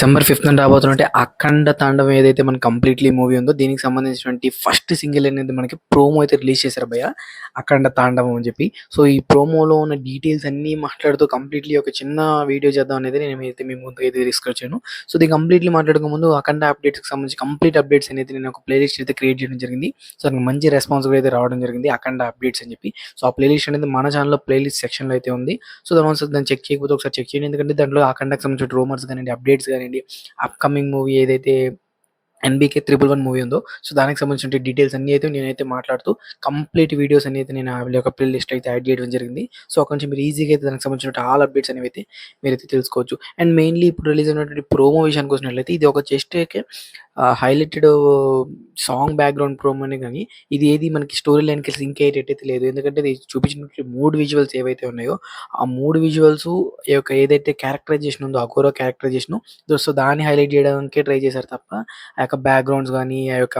December fifth రాబోతున్నట్టే అఖండ తాండవం ఏదైతే మనకి కంప్లీట్లీ మూవీ ఉందో దీనికి సంబంధించినటువంటి ఫస్ట్ సింగిల్ అనేది మనకి ప్రోమో అయితే రిలీజ్ చేశారు భయ్య అఖండ తాండవం అని చెప్పి. సో ఈ ప్రోమోలో ఉన్న డీటెయిల్స్ అన్ని మాట్లాడుతూ కంప్లీట్లీ ఒక చిన్న వీడియో చేద్దాం అనేది నేను అయితే మీ ముందు అయితే తీసుకొచ్చాను సో ఇది కంప్లీట్లీ మాట్లాడక ముందు అఖండ అప్డేట్స్కి సంబంధించి కంప్లీట్ అప్డేట్స్ అనేది నేను ఒక ప్లేలిస్ట్ అయితే క్రియేట్ చేయడం జరిగింది. సో నాకు మంచి రెస్పాన్స్ కూడా అయితే రావడం జరిగింది అఖండ అప్డేట్స్ అని చెప్పి. సో ఆ ప్లేలిస్ట్ అనేది మన ఛానల్లో ప్లేలిస్ట్ సెక్షన్లో అయితే ఉంది. సో దాని ఒకసారి దాన్ని చెక్ చేయకపోతే ఒకసారి చెక్ చేయండి. ఎందుకంటే దాంట్లో అఖండకి సంబంధించిన రూమర్స్ కానీ అప్డేట్స్ కానీ కానివ్వండి అప్కమింగ్ మూవీ ఏదైతే ఎన్బీకే త్రిబుల్ వన్ మూవీ ఉందో సో దానికి సంబంధించిన డీటెయిల్స్ అన్ని అయితే నేనైతే మాట్లాడుతూ కంప్లీట్ వీడియోస్ అన్ని అయితే నేను ఆ యొక్క ప్లే లిస్ట్ అయితే యాడ్ చేయడం జరిగింది. సో అక్కడ నుంచి మీరు ఈజీగా అయితే దానికి సంబంధించిన ఆల్ అప్డేట్స్ అనేవి అయితే మీరైతే తెలుసుకోవచ్చు. అండ్ మెయిన్లీ ఇప్పుడు రిలీజ్ అయినటువంటి ప్రోమో విషయానికి వచ్చినట్లయితే ఇది ఒక జస్ట్ హైలైటెడ్ సాంగ్ బ్యాక్గ్రౌండ్ ప్రోమోనే కానీ ఇది ఏది మనకి స్టోరీ లైన్కి సింక్ అయ్యేటట్టయితే లేదు. ఎందుకంటే ఇది చూపించిన మూడు విజువల్స్ ఏవైతే ఉన్నాయో ఆ మూడు విజువల్స్ ఈ యొక్క ఏదైతే క్యారెక్టరైజేషన్ ఉందో అఘోరా క్యారెక్టరైజేషన్ సో దాన్ని హైలైట్ చేయడానికే ట్రై చేశారు తప్ప ఆ యొక్క బ్యాక్గ్రౌండ్స్ కానీ ఆ యొక్క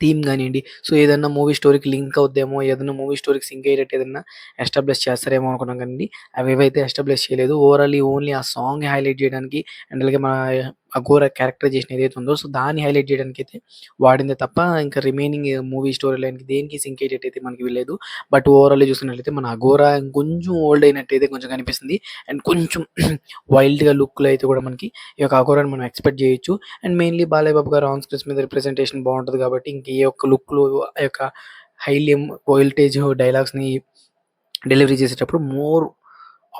థీమ్ కానివ్వండి సో ఏదన్నా మూవీ స్టోరీకి లింక్ అవుద్దేమో ఏదైనా మూవీ స్టోరీకి సింక్ అయ్యేటట్టు ఏదన్నా ఎస్టాబ్లిష్ చేస్తారేమో అనుకున్నాం కానీ అవి ఏవైతే ఎస్టాబ్లిష్ చేయలేదు ఓవరాల్లీ ఓన్లీ ఆ సాంగ్ హైలైట్ చేయడానికి అండ్ అలాగే మన అఘోర క్యారెక్టరైజేషన్ ఏదైతే ఉందో సో దాన్ని హైలైట్ చేయడానికి అయితే వాడిందే తప్ప ఇంకా రిమైనింగ్ మూవీ స్టోరీ లైన్కి దేనికి సింక్ అయ్యేటట్టు అయితే మనకి వెళ్ళలేదు బట్ ఓవరాల్ చూసినట్లయితే మన అఘోరా కొంచెం ఓల్డ్ అయినట్టయితే కొంచెం కనిపిస్తుంది. అండ్ కొంచెం వైల్డ్గా లుక్లో అయితే కూడా మనకి ఈ యొక్క అఘోరాని మనం ఎక్స్పెక్ట్ చేయొచ్చు. అండ్ మెయిన్లీ బాలయ్య బాబు గారు ఆన్ స్క్రీన్స్ మీద రిప్రజెంటేషన్ బాగుంటుంది కాబట్టి ఇంక ఈ యొక్క లుక్లో ఆ యొక్క హైలీ వోల్టేజ్ డైలాగ్స్ని డెలివరీ చేసేటప్పుడు మోర్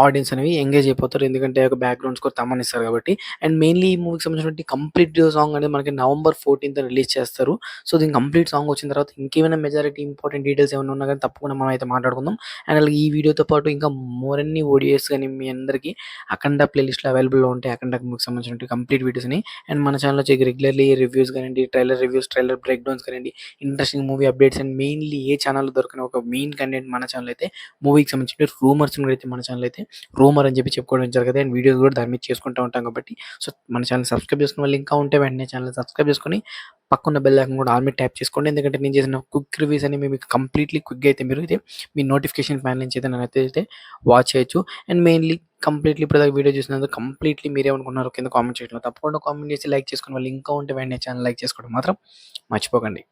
ఆడియన్స్ అనేవి ఎంగేజ్ అయిపోతారు. ఎందుకంటే ఒక బ్యాక్గ్రౌండ్ స్కోర్ తమ్మనిస్తారు కాబట్టి. అండ్ మెయిన్లీ ఈ మూవీకి సంబంధించినటువంటి కంప్లీట్ సాంగ్ అనేది మనకి నవంబర్ ఫోర్టీన్త్ రిలీజ్ చేస్తారు. సో దీని కంప్లీట్ సాంగ్ వచ్చిన తర్వాత ఇంకేమైనా మెజారిటీ ఇంపార్టెంట్ డీటెయిల్స్ ఏమైనా ఉన్నా కానీ తప్పకుండా మనం అయితే మాట్లాడుకుందాం. అండ్ అలాగే ఈ వీడియోతో పాటు ఇంకా మోరన్ని ఓడియస్ కానీ మీ అందరికీ అఖండ ప్లేలిస్ట్లో అవైలబుల్లో ఉంటాయి అఖండ మూవీకి సంబంధించిన కంప్లీట్ వీడియోస్ని అండ్ మన ఛానల్లో వచ్చి రెగ్యులర్లీ రివ్యూస్ కానివ్వండి trailer reviews trailer breakdowns కానివ్వండి interesting movie updates and mainly A channel దొరికిన ఒక మెయిన్ కంటెంట్ మన ఛానల్ అయితే మూవీకి సంబంధించిన రూమర్స్ కూడా అయితే మన ఛానల్ అయితే రూమర్ అని చెప్పి చెప్పుకోవడం జరుగుతుంది. అండ్ వీడియోస్ కూడా దాని మీద చేసుకుంటూ ఉంటాం కాబట్టి. సో మన ఛానల్ సబ్స్క్రైబ్ చేసుకున్న వాళ్ళు ఇంకా ఉంటే వెంటనే ఛానల్ సబ్స్క్రైబ్ చేసుకొని పక్కన బెల్ ఐకన్ కూడా ఆల్ ట్యాప్ చేసుకోండి. ఎందుకంటే నేను చేసిన క్విక్ రివ్యూస్ అనేవి మీకు కంప్లీట్లీ క్విక్గా అయితే మీరు అయితే మీ నోటిఫికేషన్ ప్యాన్ నుంచి అయితే నన్ను అయితే వాచ్ చేయొచ్చు. అండ్ మెయిన్లీ కంప్లీట్లీ ఇప్పుడు వీడియో చూసినందుకు కంప్లీట్లీ మీరేమనుకున్నారు కింద కామెంట్ చేయడం తప్పకుండా కామెంట్ చేసి లైక్ చేసుకుని వాళ్ళు ఇంకా ఉంటే వెంటనే ఛానల్ లైక్ చేసుకోవడం మాత్రం మర్చిపోకండి.